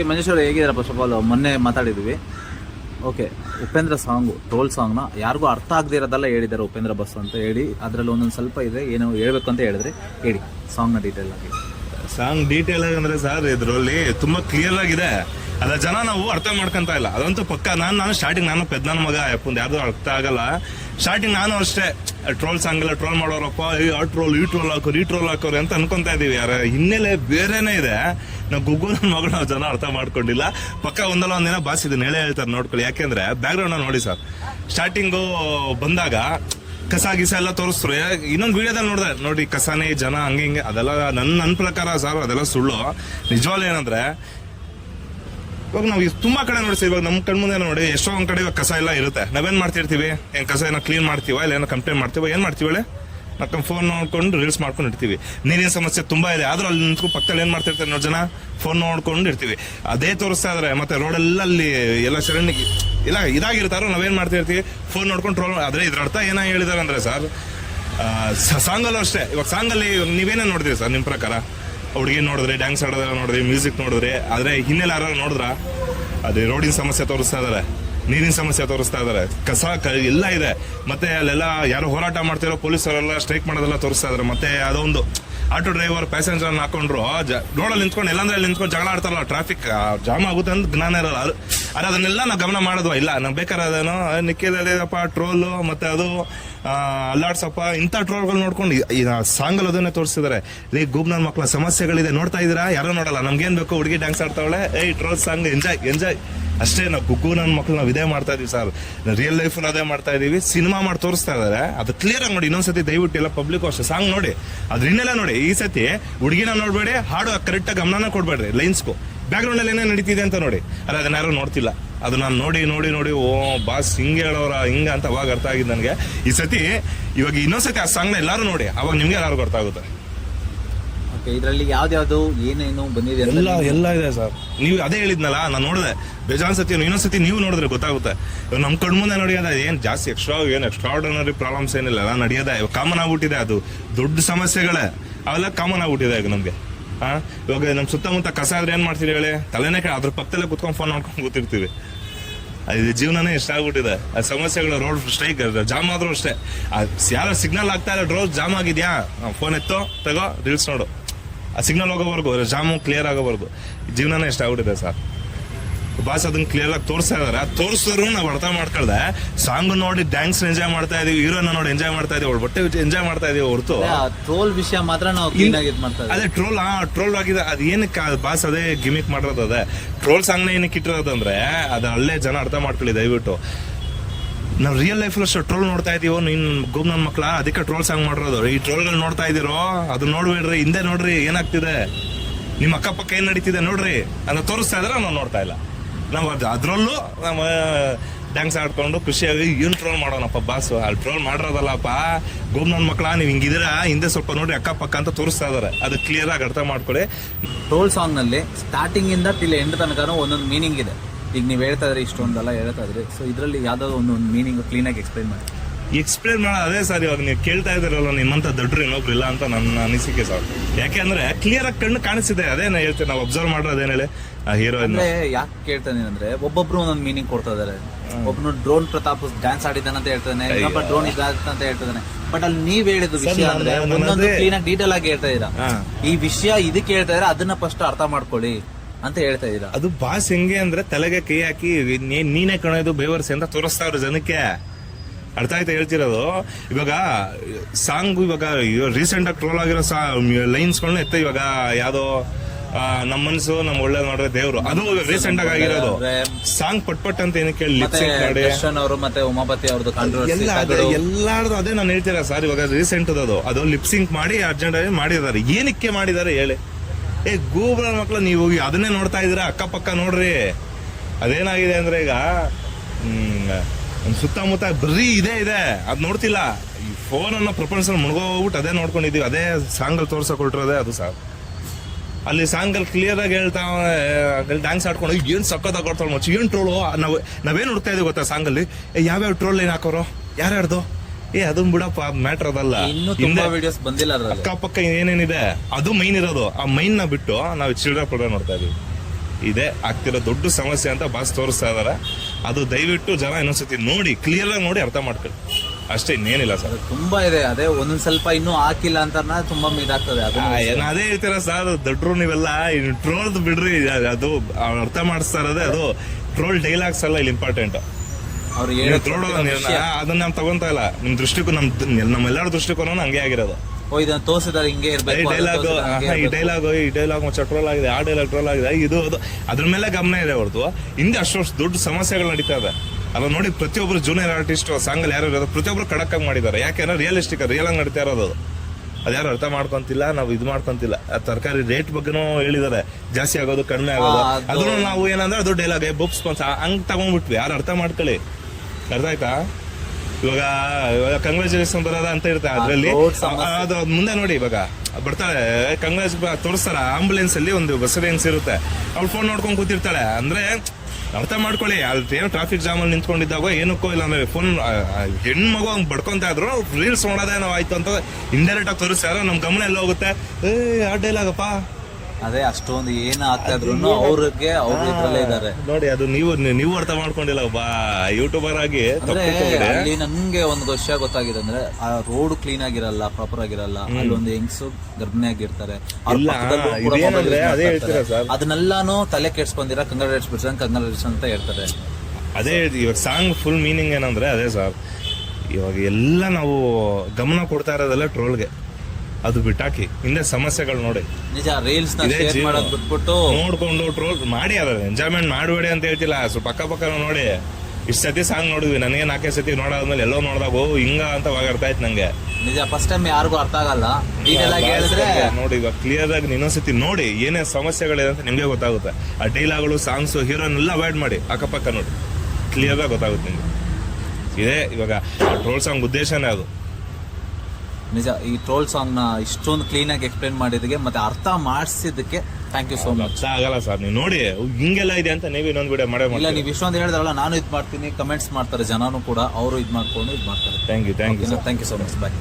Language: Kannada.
ಈ ಮನುಷ್ಯರು ಹೇಗಿದ್ದಾರೆ? ಫಸ್ಟ್ ಆಫ್ ಆಲ್ ಮೊನ್ನೆ ಮಾತಾಡಿದ್ವಿ. ಓಕೆ ಉಪೇಂದ್ರ ಸಾಂಗು ಟೋಲ್ ಸಾಂಗ್ನ ಯಾರಿಗೂ ಅರ್ಥ ಆಗದೆ ಇರೋದೆಲ್ಲ ಹೇಳಿದ್ದಾರೆ ಉಪೇಂದ್ರ ಬಸ್ ಅಂತ ಹೇಳಿ. ಅದರಲ್ಲಿ ಒಂದೊಂದು ಸ್ವಲ್ಪ ಇದೆ, ಏನೋ ಹೇಳ್ಬೇಕು ಅಂತ ಹೇಳಿದ್ರೆ ಹೇಳಿ. ಸಾಂಗ್ನ ಡೀಟೇಲ್ ಆಗಿ. ಸಾಂಗ್ ಡೀಟೇಲ್ ಆಗಿ ಅಂದ್ರೆ ಸರ್ ಇದರಲ್ಲಿ ತುಂಬ ಕ್ಲಿಯರ್ ಆಗಿದೆ. ಅದ ಜನ ನಾವು ಅರ್ಥ ಮಾಡ್ಕೊಂತ ಇಲ್ಲ. ಅದಂತೂ ಪಕ್ಕ. ನಾನು ನಾನು ಸ್ಟಾರ್ಟಿಂಗ್ ನಾನು ಪೆದ್ದನ ಮಗ ಯಪ್ಪಂದು ಯಾರ್ದು ಅರ್ಥ ಆಗಲ್ಲ. ಸ್ಟಾರ್ಟಿಂಗ್ ನಾನು ಅಷ್ಟೇ ಟ್ರೋಲ್ ಸಾಂಗ್ ಎಲ್ಲ ಟ್ರೋಲ್ ಮಾಡೋರಪ್ಪ ಆ ಟ್ರೋಲ್ ಈ ಟ್ರೋಲ್ ಹಾಕೋರು, ಈ ಟ್ರೋಲ್ ಹಾಕೋರು ಅಂತ ಅನ್ಕೊಂತ ಇದೀವಿ ಯಾರ. ಹಿನ್ನೆಲೆ ಬೇರೆನೇ ಇದೆ. ನಾವು ಗುಗ್ಗು ನನ್ನ ಮಗಳು ನಾವು ಜನ ಅರ್ಥ ಮಾಡ್ಕೊಂಡಿಲ್ಲ. ಪಕ್ಕ ಒಂದಲ್ಲ ಒಂದಿನ ಬಾಸ್ ಇದನ್ನ ಹೇಳೇ ಹೇಳ್ತಾರೆ ನೋಡ್ಕೊಳ್ಳಿ. ಯಾಕೆಂದ್ರೆ ಬ್ಯಾಕ್ಗ್ರೌಂಡ್ ನೋಡಿ ಸರ್. ಸ್ಟಾರ್ಟಿಂಗು ಬಂದಾಗ, ಕಸ ಗಿಸ ಎಲ್ಲ ತೋರಿಸ್ರು. ಇನ್ನೊಂದು ವಿಡಿಯೋದಲ್ಲಿ ನೋಡಿದೆ. ನೋಡಿ, ಕಸನೇ, ಜನ, ಹಂಗೆ ಹಿಂಗೆ. ಅದೆಲ್ಲ ನನ್ನ ನನ್ನ ಪ್ರಕಾರ ಸರ್, ಅದೆಲ್ಲ ಸುಳ್ಳು. ನಿಜವಾಗ್ಲೂ ಏನಂದ್ರೆ ಇವಾಗ ನಾವು ತುಂಬಾ ಕಡೆ ನೋಡಿ ಇವಾಗ ನಮ್ಮ ಕಣ್ಮುಂದೆ ನೋಡಿ, ಎಷ್ಟೋ ಒಂದ್ ಕಡೆ ಇವಾಗ ಕಸ ಎಲ್ಲ ಇರುತ್ತೆ. ನಾವೇನ್ ಮಾಡ್ತಿರ್ತೀವಿ? ಏನ್ ಕಸ ಏನೋ ಕ್ಲೀನ್ ಮಾಡ್ತೀವ ಇಲ್ಲ ಏನೋ ಕಂಪ್ಲೇಂಟ್ ಮಾಡ್ತೀವ? ಏನ್ ಮಾಡ್ತೀವಿ ನಾವು ಫೋನ್ ನೋಡ್ಕೊಂಡು ರೀಲ್ಸ್ ಮಾಡ್ಕೊಂಡು ಇರ್ತೀವಿ. ನೀರಿನ ಸಮಸ್ಯೆ ತುಂಬಾ ಇದೆ. ಆದ್ರೂ ಅಲ್ಲಿ ನಿಂತ್ಕೊಂಡು ಪಕ್ಕದಲ್ಲಿ ಏನ್ ಮಾಡ್ತಿರ್ತಾರೆ ನೋಡಿ ಜನ? ಫೋನ್ ನೋಡ್ಕೊಂಡು ಇರ್ತೀವಿ. ಅದೇ ತೋರಿಸ್ತಾ ಇದ್ರೆ. ಮತ್ತೆ ರೋಡೆಲ್ಲ ಅಲ್ಲಿ ಎಲ್ಲ ಶರಣಿ ಇಲ್ಲ ಇದಾಗಿರ್ತಾರೋ ನಾವೇನ್ ಮಾಡ್ತಿರ್ತೀವಿ? ಫೋನ್ ನೋಡ್ಕೊಂಡು ಟ್ರೋಲ್ ಆದ್ರೆ ಇದ್ರ ಅರ್ಥ ಏನ ಹೇಳಿದಾರೆ ಅಂದ್ರೆ ಸರ್ ಸಾಂಗಲ್ಲೂ ಅಷ್ಟೇ. ಇವಾಗ ಸಾಂಗಲ್ಲಿ ನೀವೇನೇ ನೋಡಿದ್ರಿ ಸರ್, ನಿಮ್ ಪ್ರಕಾರ? ಹುಡುಗಿ ನೋಡಿದ್ರೆ ಡ್ಯಾನ್ಸ್ ಆಡೋದೆಲ್ಲ ನೋಡಿದ್ರಿ ಮ್ಯೂಸಿಕ್ ನೋಡಿದ್ರೆ, ಆದರೆ ಹಿನ್ನೆಲೆ ಯಾರು ನೋಡಿದ್ರ? ಅದೇ ರೋಡಿನ ಸಮಸ್ಯೆ ತೋರಿಸ್ತಾ ಇದ್ದಾರೆ ನೀರಿನ ಸಮಸ್ಯೆ ತೋರಿಸ್ತಾ ಇದ್ದಾರೆ ಕಸ ಎಲ್ಲ ಇದೆ. ಮತ್ತೆ ಅಲ್ಲೆಲ್ಲ ಯಾರು ಹೋರಾಟ ಮಾಡ್ತಿರೋ ಪೊಲೀಸರೆಲ್ಲ ಸ್ಟ್ರೈಕ್ ಮಾಡೋದೆಲ್ಲ ತೋರಿಸ್ತಾ ಇದ್ದಾರೆ ಮತ್ತೆ ಅದೊಂದು ಆಟೋ ಡ್ರೈವರ್ ಪ್ಯಾಸೆಂಜರ್ ಹಾಕೊಂಡ್ರು. ರೋಡಲ್ಲಿ ನಿಂತ್ಕೊಂಡು ಎಲ್ಲಂದ್ರೆ ಅಲ್ಲಿ ನಿಂತ್ಕೊಂಡು ಜಗಳ ಆಡ್ತಾರಲ್ಲ ಟ್ರಾಫಿಕ್ ಜಾಮ್ ಆಗುತ್ತೆ ಅಂತ ಜ್ಞಾನ ಇರಲ್ಲ. ಅದು- ಅದನ್ನೆಲ್ಲ ನಾವು ಗಮನ ಮಾಡೋದು. ಇಲ್ಲ ನಮ್ಗೆ ಬೇಕಾದ್ರೆ ಅದೇನೋ ನಿಕ್ಕಿದಪ್ಪ ಟ್ರೋಲು ಮತ್ತೆ ಅದು ಅಲ್ಲಾಡ್ಸಪ್ಪ, ಇಂಥ ಟ್ರೋಲ್ಗಳು ನೋಡ್ಕೊಂಡು ಈ- ಈ ಸಾಂಗಲ್ ಅದನ್ನೇ ತೋರಿಸಿದಾರೆ. ರೀ, ಗೂಬ್ ನನ್ನ ಮಕ್ಕಳ ಸಮಸ್ಯೆಗಳಿದೆ, ನೋಡ್ತಾ ಇದೀರಾ ಯಾರೋ ನೋಡಲ್ಲ, ನಮ್ಗೇನು ಬೇಕು? ಹುಡುಗಿ ಡ್ಯಾನ್ಸ್ ಆಡ್ತಾವಳೆ, ಏಯ್ ಟ್ರೋಲ್ ಸಾಂಗ್ ಎಂಜಾಯ್ ಎಂಜಾಯ್ ಅಷ್ಟೇ, ನಾವು ಗುಗ್ಗು ನನ್ನ ಮಕ್ಳು ನಾವು ಇದೇ ಮಾಡ್ತಾ ಇದೀವಿ ಸರ್. ರಿಯಲ್ ಲೈಫ್ ಅದೇ ಮಾಡ್ತಾ ಇದೀವಿ. ಸಿನಿಮಾ ಮಾಡಿ ತೋರಿಸ್ತಾ ಇದಾರೆ. ಅದು ಕ್ಲಿಯರ್ ಆಗಿ ನೋಡಿ, ಇನ್ನೊಂದ್ಸತಿ ದಯವಿಟ್ಟು ಎಲ್ಲ ಪಬ್ಲಿಕ್ ಅಷ್ಟೇ. ಸಾಂಗ್ ನೋಡಿ. ಅದ್ರ ಹಿನ್ನೆಲೆ ನೋಡಿ. ಈ ಸತಿ ಹುಡುಗಿನ ನೋಡ್ಬೇಡಿ ಹಾಡು ಕರೆಕ್ಟ್ ಆಗಿ ಗಮನನ ಕೊಡ್ಬೇಡ್ರಿ ಲೈನ್ಸ್ಗೂ ಬ್ಯಾಕ್ಗ್ರೌಂಡ್ ಅಲ್ಲಿ ಏನೇ ನಡೀತಿದೆ ಅಂತ ನೋಡಿ. ಅದ್ರ ಅದನ್ನ ಯಾರು ನೋಡ್ತಿಲ್ಲ. ಅದು ನಾನು ನೋಡಿ ನೋಡಿ ನೋಡಿ ಓ ಬಾಸ್ ಹಿಂಗೆ ಹೇಳೋರ ಹಿಂಗ ಅಂತ ಅವಾಗ ಅರ್ಥ ಆಗಿದ್ದು ನನಗೆ. ಈ ಸತಿ ಇವಾಗ ಇನ್ನೊಂದ್ಸತಿ ಆ ಸಾಂಗ್ನ ಎಲ್ಲರೂ ನೋಡಿ. ಅವಾಗ ನಿಮ್ಗೆ ಆಗುತ್ತೆ. ಓಕೆ ಇದರಲ್ಲಿ ಯಾವ್ದ್ಯಾವ್ದು ಏನೇನು ಬಂದಿದೆ ಎಲ್ಲ ಎಲ್ಲ ಇದೆ ಸರ್. ನೀವು ಅದೇ ಹೇಳಿದ್ನಲ್ಲ ನಾನು ನೋಡಿದೆ. ಬೇಜಾನ್ ಸತಿ ಇನ್ನೊಂದ್ ಸತಿ ನೀವು ನೋಡಿದ್ರೆ ಗೊತ್ತಾಗುತ್ತೆ. ನಮ್ಮ ನಮ್ ಕಣ್ಮುಂದೆ ನಡೆಯೋದ ಏನ್ ಜಾಸ್ತಿ ಎಕ್ಸ್ಟ್ರಾ ಏನ್ ಎಕ್ಸ್ಟ್ರಾರ್ಡಿನರಿ ಪ್ರಾಬ್ಲಮ್ಸ್ ಏನಿಲ್ಲ. ನಡೆಯೋದ ಕಾಮನ್ ಆಗ್ಬಿಟ್ಟಿದೆ ಅದು. ದೊಡ್ಡ ಸಮಸ್ಯೆಗಳೇ. ಅವೆಲ್ಲ ಕಾಮನ್ ಆಗ್ಬಿಟ್ಟಿದೆ ಈಗ ನಮ್ಗೆ. ಹಾ? ಇವಾಗ ನಮ್ ಸುತ್ತಮುತ್ತ ಕಸ ಆದ್ರೆ ಏನ್ ಮಾಡ್ತೀರಿ ಹೇಳಿ? ತಲೆನೇ ಕಡೆ ಅದ್ರ ಪಕ್ಕದಲ್ಲೇ ಕುತ್ಕೊಂಡು ಫೋನ್ ಮಾಡ್ಕೊಂಡು ಕೂತಿರ್ತೀವಿ. ಅದು ಜೀವನನೇ ಇಷ್ಟ ಆಗ್ಬಿಟ್ಟಿದೆ. ಆ ಸಮಸ್ಯೆಗಳು ರೋಡ್ ಸ್ಟ್ರೈಕ್ ಜಾಮ್ ಆದ್ರೂ ಅಷ್ಟೇ. ಯಾರ ಸಿಗ್ನಲ್ ಆಗ್ತಾ ಇಲ್ಲ ರೋಡ್ ಜಾಮ್ ಆಗಿದ್ಯಾ? ಫೋನ್ ಎತ್ತೋ, ತಗೋ ರೀಲ್ಸ್ ನೋಡು. ಆ ಸಿಗ್ನಲ್ ಹೋಗೋವರೆಗೂ ಜಾಮು ಕ್ಲಿಯರ್ ಆಗೋವರೆಗೂ. ಜೀವನನೇ ಇಷ್ಟ ಆಗ್ಬಿಟ್ಟಿದೆ ಸರ್. ಬಾಸ್ ಅದನ್ನ ಕ್ಲಿಯರ್ ಆಗಿ ತೋರಿಸ್ತಾ ಇದಾರೆ. ತೋರಿಸಿದ್ರು ನಾವು ಅರ್ಥ ಮಾಡ್ಕೊಳ್ದೆ. ಸಾಂಗ್ ನೋಡಿ ಡ್ಯಾನ್ಸ್ ಎಂಜಾಯ್ ಮಾಡ್ತಾ ಇದೀವಿ ಹೀರೋನ ನೋಡಿ ಎಂಜಾಯ್ ಮಾಡ್ತಾ ಇದೀವಿ ಬಟ್ಟೆ ಎಂಜಾಯ್ ಮಾಡ್ತಾ ಇದೀವಿ ಹೊರತು. ಟ್ರೋಲ್ ವಿಷಯ ಮಾತ್ರ ನಾವು ಕ್ಲೀನ್ ಆಗಿ ಮಾಡ್ತಾ ಅದೇ ಟ್ರೋಲ್ ಹಾ ಟ್ರೋಲ್ ಆಗಿದೆ. ಅದು ಏನಕ್ಕೆ ಆ ಬಾಸ್ ಅದೇ ಗಿಮಿಕ್ ಮಾಡಿರೋದು ಅದೇ? ಟ್ರೋಲ್ ಸಾಂಗ್ನ ಏನಕ್ಕೆ ಇಟ್ಟಿರೋದಂದ್ರೆ ಅದು ಅಲ್ಲೇ ಜನ ಅರ್ಥ ಮಾಡ್ಕೊಳ್ಳಿ ದಯವಿಟ್ಟು. ನಾವು ರಿಯಲ್ ಲೈಫ್ ಅಷ್ಟು ಟ್ರೋಲ್ ನೋಡ್ತಾ ಇದೀವೋ ನೀನ್ ಗೋಮ್ ನನ್ನ ಮಕ್ಳ? ಅದಕ್ಕೆ ಟ್ರೋಲ್ ಸಾಂಗ್ ಮಾಡಿರೋದು. ಈ ಟ್ರೋಲ್ಗಳು ನೋಡ್ತಾ ಇದೀರೋ? ಅದು ನೋಡ್ಬೇಡ್ರಿ ಹಿಂದೆ ನೋಡ್ರಿ ಏನಾಗ್ತಿದೆ? ನಿಮ್ಮ ಅಕ್ಕಪಕ್ಕ ಏನ್ ನಡೀತಿದೆ ನೋಡ್ರಿ. ಅದನ್ನ ತೋರಿಸ್ತಾ ಇದ್ರೆ ನಾವು ನೋಡ್ತಾ ಇಲ್ಲ. ನಾವು ಅದು ಅದರಲ್ಲೂ ನಮ್ಮ ಡ್ಯಾನ್ಸ್ ಆಡ್ಕೊಂಡು ಖುಷಿಯಾಗಿ ಏನು ಟ್ರೋಲ್ ಮಾಡೋಣಪ್ಪ ಬಾಸು. ಅಲ್ಲಿ ಟ್ರೋಲ್ ಮಾಡಿರೋದಲ್ಲಪ್ಪ. ಗೋಮ್ನ ಮಕ್ಕಳ ನೀವು ಹಿಂಗಿದ್ದೀರಾ? ಹಿಂದೆ ಸ್ವಲ್ಪ ನೋಡಿ ಅಕ್ಕಪಕ್ಕ ಅಂತ ತೋರಿಸ್ತಾ ಇದಾರೆ. ಅದು ಕ್ಲಿಯರ್ ಆಗಿ ಅರ್ಥ ಮಾಡ್ಕೊಳ್ಳಿ ಟ್ರೋಲ್ ಸಾಂಗ್ನಲ್ಲಿ ಸ್ಟಾರ್ಟಿಂಗ್ ಇಂದ ಟಿಲ್ ಎಂಡ್ ತನಕ ಒಂದೊಂದು ಮೀನಿಂಗ್ ಇದೆ. ಈಗ ನೀವು ಹೇಳ್ತಾ ಇದ್ರೆ ಇಷ್ಟೊಂದೆಲ್ಲ ಹೇಳ್ತಾ ಇದ್ರೆ. ಸೊ ಇದರಲ್ಲಿ ಯಾವ್ದಾದ್ರು ಒಂದೊಂದು ಮೀನಿಂಗ್ ಕ್ಲೀನ್ ಆಗಿ ಎಕ್ಸ್ಪ್ಲೈನ್ ಮಾಡಿ. ಎಕ್ಸ್ಪ್ಲೇನ್ ಮಾಡೋ. ಅದೇ ಸರ್ ಇವಾಗ ನೀವು ಕೇಳ್ತಾ ಇದ್ದೀರಲ್ಲ ನಿಮ್ಮಂತ ದೊಡ್ಡರು ಇನ್ನೊಬ್ರು ಇಲ್ಲ ಅಂತ ನನ್ನ ಅನಿಸಿಕೆ ಸರ್. ಯಾಕೆಂದ್ರೆ ಕ್ಲಿಯರ್ ಆಗಿ ಕಣ್ಣು ಕಾಣಿಸಿದೆ ಅದೇ ನಾ ಹೇಳ್ತೇನೆ ನಾವು ಅಬ್ಸರ್ವ್ ಮಾಡೋದು ಹೇಳಿ? ಆ ಹೀರೋಯಿನ್ ಅಂದ್ರೆ ಯಾಕೆ ಕೇಳ್ತಾನೆ ಅಂದ್ರೆ ಒಬ್ಬೊಬ್ರು ಒಂದೊಂದು ಮೀನಿಂಗ್ ಕೊಡ್ತಾ ಇದಾರೆ. ಒಬ್ನು ಡ್ರೋನ್ ಪ್ರತಾಪ್ ಡ್ಯಾನ್ಸ್ ಆಡಿದ್ದಾನೆ ಅಂತ ಹೇಳ್ತಾನೆ ಇನ್ನೊಬ್ಬ ಡ್ರೋನ್ ಇದಾದ ಅಂತ ಹೇಳ್ತಾನೆ ಬಟ್ ಅಲ್ಲಿ ನೀವ್ ಹೇಳಿದ ವಿಷಯ ಅಂದ್ರೆ ಒಂದೊಂದು ಕ್ಲೀನ್ ಆಗಿ ಡೀಟೇಲ್ ಆಗಿ ಹೇಳ್ತಾ ಇದೀರಾ ಈ ವಿಷಯ ಇದಕ್ಕೆ ಹೇಳ್ತಾ ಇದ್ರೆ ಅದನ್ನ ಫಸ್ಟ್ ಅರ್ಥ ಮಾಡ್ಕೊಳ್ಳಿ ಅಂತ ಹೇಳ್ತಾ ಇದೀರಾ ಅದು ಬಾಸ್ ಹೆಂಗೆ ಅಂದ್ರೆ ತಲೆಗೆ ಕೈ ಹಾಕಿ ನೀನೇ ಕಣೋದು ಬೇವರ್ಸಿ ಅಂತ ತೋರಿಸ್ತಾವ್ರೆ ಜನಕ್ಕೆ. ಅರ್ಥ ಆಯ್ತಾ ಹೇಳ್ತಿರೋದು? ಇವಾಗ ಸಾಂಗ್ ಇವಾಗ ರೀಸೆಂಟ್ ಆಗಿ ಟ್ರೋಲ್ ಆಗಿರೋ ಲೈನ್ಸ್ಗಳನ್ನ ಎತ್ತ ಇವಾಗ ಯಾವ್ದೋ ನಮ್ಮ ಮನ್ಸು ನಮ್ ಒಳ್ಳೆ ನೋಡ್ರೆ ದೇವ್ರು. ಅದು ರೀಸೆಂಟ್ ಆಗಿ ಆಗಿರೋದು. ಸಾಂಗ್ ಪಟ್ ಪಟ್ ಅಂತ ಏನಕ್ಕೆ ಹೇಳಿ ಮಾಡಿ. ದರ್ಶನ್ ಅವರು ಮತ್ತೆ ಉಮಾಪತಿ ಅವ್ರದ್ದು ಎಲ್ಲ ಅದೇ ಎಲ್ಲಾರ್ದು ಅದೇ ನಾನು ಹೇಳ್ತೀರಾ ಸರ್ ಇವಾಗ ರೀಸೆಂಟ್ ಅದು ಅದು ಲಿಪ್ಸಿಂಕ್ ಮಾಡಿ ಅರ್ಜೆಂಟ್ ಆಗಿ ಮಾಡಿದ್ದಾರೆ. ಏನಕ್ಕೆ ಮಾಡಿದ್ದಾರೆ ಹೇಳಿ. ಏ ಗೋಬ್ರ ಮಕ್ಳು ನೀವು ಹೋಗಿ ಅದನ್ನೇ ನೋಡ್ತಾ ಇದ್ದೀರಾ? ಅಕ್ಕಪಕ್ಕ ನೋಡ್ರಿ. ಅದೇನಾಗಿದೆ ಅಂದ್ರೆ ಈಗ ಹ್ಮ್, ಸುತ್ತಮುತ್ತ ಬರೀ ಇದೇ ಇದೆ. ಅದ್ ನೋಡ್ತಿಲ್ಲ. ಈ ಫೋನ್ ಅನ್ನ ಪ್ರಪಂಚದಲ್ಲಿ ಮುಳುಗೋಗ್ಬಿಟ್ಟು ಅದೇ ನೋಡ್ಕೊಂಡಿದೀವಿ ಅದೇ ಸಾಂಗಲ್ ತೋರ್ಸಕ್ ಹೊರಟ್ರದೇ ಅದು ಸರ್ ಅಲ್ಲಿ ಸಾಂಗ್ ಅಲ್ಲಿ ಕ್ಲಿಯರ್ ಆಗಿ ಹೇಳ್ತಾ ಡ್ಯಾನ್ಸ್ ಆಡ್ಕೊಂಡು "ಏ, ಏನ್ ಸಕ್ಕತ್ ಕೊಡ್ತಾಳೆ ಮಚ್ಚಿ ಏನ್ ಟ್ರೋಲು ನಾವು ನಾವೇನು ನೋಡ್ತಾ ಇದೀವಿ ಗೊತ್ತಾ ಸಾಂಗ್ ಅಲ್ಲಿ ಏ, ಯಾವ್ಯಾವ ಟ್ರೋಲ್ ಏನ್ ಹಾಕೋರು? ಯಾರ್ಯಾರ್ದು ಏ ಅದನ್ ಬಿಡಪ್ಪ ಮ್ಯಾಟರ್ ಅದಲ್ಲ. ತುಂಬಾ ವಿಡಿಯೋಸ್ ಬಂದಿಲ್ಲ ಅಕ್ಕಪಕ್ಕ ಏನೇನಿದೆ ಅದು ಮೈನ್ ಇರೋದು. ಆ ಮೈನ್ನ ಬಿಟ್ಟು ನಾವು ಚಿಲ್ಡ್ರ ಕೂಡ ನೋಡ್ತಾ ಇದೀವಿ. ಇದೆ ಆಗ್ತಿರೋ ದೊಡ್ಡ ಸಮಸ್ಯೆ ಅಂತ ಬಾಸ್ ತೋರಿಸ್ತಾ ಇದಾರೆ. ಅದು ದಯವಿಟ್ಟು ಜನ ಇನ್ನೊಂದ್ಸತಿ ನೋಡಿ ಕ್ಲಿಯರ್ ಆಗಿ ನೋಡಿ ಅರ್ಥ ಮಾಡ್ಕೊಳ್ಳಿ. ಅಷ್ಟೇ ಇನ್ನೇನಿಲ್ಲ ಸರ್. ತುಂಬಾ ಇದೆ. ಅದೇ ಒಂದೊಂದ್ ಸ್ವಲ್ಪ ಇನ್ನೂ ಹಾಕಿಲ್ಲ ಅಂತ ತುಂಬಾ ಇದಾಗ್ತದೆ ಅದು ಏನ್ ಅದೇ ಹೇಳ್ತೀರಾ ಸರ್ ದೊಡ್ಡರು ನೀವೆಲ್ಲ ಟ್ರೋಲ್ ಬಿಡ್ರಿ ಅದು ಅರ್ಥ ಮಾಡಿಸ್ತಾ ಇರೋದೇ ಅದು ಟ್ರೋಲ್ ಡೈಲಾಗ್ಸ್ ಅಲ್ಲ ಇಲ್ಲಿ ಇಂಪಾರ್ಟೆಂಟ್ ಅವ್ರು ಅದನ್ನ ನಾವು ತಗೊಂತ ಇಲ್ಲ. ನಿಮ್ ದೃಷ್ಟಿಕೋನ ನಮ್ ನಮ್ಮೆಲ್ಲರ ದೃಷ್ಟಿಕೋನ ಹಂಗೆ ಆಗಿರೋದು. ಓ ಇದನ್ನ ತೋರಿಸಿದಾರೆ ಹಿಂಗೆ ಈ ಇರ್ಬೇಕು ಡೈಲಾಗ್ ಈ. ಡೈಲಾಗ್ ಈ ಡೈಲಾಗ್ ಮತ್ತೆ ಟ್ರೋಲ್ ಆಗಿದೆ ಆ ಡೈಲಾಗ್ ಟ್ರೋಲ್ ಆಗಿದೆ ಇದು ಅದು. ಅದ್ರ ಮೇಲೆ ಗಮನ ಇದೆ ಹೊರತು. ಹಿಂದೆ ಅಷ್ಟೊಷ್ಟು ದೊಡ್ಡ ಸಮಸ್ಯೆಗಳು ನಡೀತಾ ಇದೆ. ಅಲ್ಲ ನೋಡಿ ಪ್ರತಿಯೊಬ್ರು ಜೂನಿಯರ್ ಆರ್ಟಿಸ್ಟ್ ಸಾಂಗ್ ಯಾರು ಇರೋದು ಪ್ರತಿಯೊಬ್ರು ಕಡಕ್ ಆಗಿ ಮಾಡಿದ್ದಾರೆ. ಯಾಕೆಂದ್ರೆ ರಿಯಲಿಸ್ಟಿಕ್ ರಿಯಲ್ ಆಗಿ ನಡೀತಾ ಇರೋದು ಅದು. ಅದ್ಯಾರು ಅರ್ಥ ಮಾಡ್ಕೊಂತಿಲ್ಲ ನಾವು ಇದು ಮಾಡ್ಕೊಂತಿಲ್ಲ. ಆ ತರಕಾರಿ ರೇಟ್ ಬಗ್ಗೆನೂ ಹೇಳಿದಾರೆ ಜಾಸ್ತಿ ಆಗೋದು ಕಡಿಮೆ ಆಗೋದು. ಅದನ್ನ ಅದು- ಅದನ್ನು ನಾವು ಏನಂದ್ರೆ ಅದು ಡೈಲಾಗ್ ಬುಕ್ಸ್ ಹಂಗ್ ತಗೊಂಡ್ಬಿಟ್ವಿ. ಯಾರು ಅರ್ಥ ಮಾಡ್ಕೊಳ್ಳಿ. ಅರ್ಥ ಆಯ್ತಾ? ಇವಾಗ ಇವಾಗ ಕಂಗ್ರಾಚುಲೇಷನ್ ಬರೋದ ಅಂತ ಇರುತ್ತೆ ಅದ್ರಲ್ಲಿ ಅದು ಮುಂದೆ ನೋಡಿ ಇವಾಗ ಬರ್ತಾಳೆ ಕಂಗ್ರಾಚ್ ತೋರಿಸ್ತಾರ ಆಂಬುಲೆನ್ಸ್ ಅಲ್ಲಿ ಒಂದು ಬಸ್ ರೇನ್ಸ್ ಇರುತ್ತೆ. ಅವ್ಳು ಫೋನ್ ನೋಡ್ಕೊಂಡು ಕೂತಿರ್ತಾಳೆ. ಅಂದ್ರೆ ಅರ್ಥ ಮಾಡ್ಕೊಳ್ಳಿ ಅಲ್ಲಿ ಏನು ಟ್ರಾಫಿಕ್ ಜಾಮ್ ಅಲ್ಲಿ ನಿಂತ್ಕೊಂಡಿದ್ದಾಗ ಏನಕ್ಕೋ ಇಲ್ಲ ಅಂದ್ರೆ ಫೋನ್ ಹೆಣ್ಮಗು ಹಂಗ್ ಬಡ್ಕೊಂತ ಇದ್ರು ರೀಲ್ಸ್ ನೋಡೋದೇನೋ ಆಯ್ತು ಅಂತ ಇಂಡೈರೆಕ್ಟ್ ಆಗಿ ತೋರಿಸ್ತಾರ ನಮ್ಮ ಗಮನ ಎಲ್ಲ ಹೋಗುತ್ತೆ. ಏ ಆ ಡೈಲಾಗಪ್ಪ ಅದೇ ಅಷ್ಟೊಂದು ಏನ್ ಆಗ್ತಾ ಇದ್ರು ಅವ್ರಿಗೆ ಅವ್ರ ಇದ್ರಲ್ಲೇ ಇದಾರೆ. ನೋಡಿ ಅದು ನೀವು ನೀವು ಅರ್ಥ ಮಾಡ್ಕೊಂಡಿಲ್ಲ ಒಬ್ಬ ಯೂಟ್ಯೂಬರ್ ಆಗಿ ಅಲ್ಲಿ ನನ್ಗೆ ಒಂದು ವಿಷಯ ಗೊತ್ತಾಗಿದೆ ಅಂದ್ರೆ ಆ ರೋಡ್ ಕ್ಲೀನ್ ಆಗಿರಲ್ಲ ಪ್ರಾಪರ್ ಆಗಿರಲ್ಲ ಅಲ್ಲೊಂದು ಹೆಂಗ್ಸು ಗರ್ಭಿಣಿ ಆಗಿರ್ತಾರೆ? ಅದನ್ನೆಲ್ಲಾನು ತಲೆ ಕೆಡ್ಸ್ಕೊಂಡಿರ ಕಂಗ್ರಾಚುಲೇಷನ್ ಕಂಗ್ರಾಚುಲೇಷನ್ ಅಂತ ಹೇಳ್ತಾರೆ. ಅದೇ ಇವಾಗ ಸಾಂಗ್ ಫುಲ್ ಮೀನಿಂಗ್ ಏನಂದ್ರೆ ಅದೇ ಸರ್ ಇವಾಗ ಎಲ್ಲ ನಾವು ಗಮನ ಕೊಡ್ತಾ ಇರೋದಲ್ಲ ಟ್ರೋಲ್ಗೆ ಅದು ಬಿಟ್ಟಾಕಿ. ಹಿಂದೆ ಸಮಸ್ಯೆಗಳು ನೋಡಿ. ನಿಜ ರೀಲ್ಸ್ ಶೇರ್. ಬಿಟ್ಬಿಟ್ಟು. ನೋಡ್ಕೊಂಡು ಟ್ರೋಲ್ ಮಾಡಿ ಅದ್ರ ಎಂಜಾಯ್ಮೆಂಟ್ ಮಾಡಬೇಡಿ ಅಂತ ಹೇಳ್ತಿಲ್ಲ. ಸ್ವಲ್ಪ ಪಕ್ಕ ಪಕ್ಕ ನೋಡಿ. ಇಷ್ಟು ಸತಿ ಸಾಂಗ್ ನೋಡಿದ್ವಿ. ನನಗೆ ನಾಲ್ಕೇ ಸತಿ ನೋಡಾದ್ಮೇಲೆ ಎಲ್ಲೋ ನೋಡಿದಾಗ ಓ ಹಿಂಗ ಅಂತ ಅವಾಗ ಅರ್ಥ ಆಯ್ತು ನಂಗೆ. ನಿಜ ಫಸ್ಟ್ ಟೈಮ್ ಯಾರಿಗೂ ಅರ್ಥ ಆಗಲ್ಲ. ಹೇಳಿದ್ರೆ ನೋಡಿ ಇವಾಗ ಕ್ಲಿಯರ್ ಆಗಿ ಇನ್ನೊಂದ್ಸತಿ ನೋಡಿ ಏನೇ ಸಮಸ್ಯೆಗಳಿದೆ ಅಂತ ನಿಮ್ಗೆ ಗೊತ್ತಾಗುತ್ತೆ. ಆ ಡೈಲಾಗ್ಗಳು ಸಾಂಗ್ಸ್ ಹೀರೋನ್ ಎಲ್ಲ ಅವಾಯ್ಡ್ ಮಾಡಿ. ಅಕ್ಕಪಕ್ಕ ನೋಡಿ. ಕ್ಲಿಯರ್ ಆಗಿ ಗೊತ್ತಾಗುತ್ತೆ ನಿಮ್ಗೆ. ಇದೇ ಇವಾಗ ಟ್ರೋಲ್ ಸಾಂಗ್ ಉದ್ದೇಶನೇ ಅದು. ನಿಜ ಈ ಟ್ರೋಲ್ ಸಾಂಗ್ನ ಇಷ್ಟೊಂದು ಕ್ಲೀನ್ ಆಗಿ ಎಕ್ಸ್ಪ್ಲೇನ್ ಮಾಡಿದಕ್ಕೆ ಮತ್ತೆ ಅರ್ಥ ಮಾಡಿಸಿದ್ದಕ್ಕೆ ಥ್ಯಾಂಕ್ ಯು ಸೋ ಮಚ್ ಅರ್ಥ ಆಗಲ್ಲ ಸರ್ ನೀವು ನೋಡಿ ಹಿಂಗೆಲ್ಲ ಇದೆ ಅಂತ ನೀವು ಇನ್ನೊಂದು ವಿಡಿಯೋ ಮಾಡೇ ಇಲ್ಲ ನೀವು ಇಷ್ಟೊಂದು ಹೇಳಿದ್ರಲ್ಲ ನಾನು ಇದು ಮಾಡ್ತೀನಿ ಕಮೆಂಟ್ಸ್ ಮಾಡ್ತಾರೆ ಜನನು ಕೂಡ ಅವರು ಇದು ಮಾಡ್ಕೊಂಡು ಇದು ಮಾಡ್ತಾರೆ. Thank you thank you sir thank you so much bye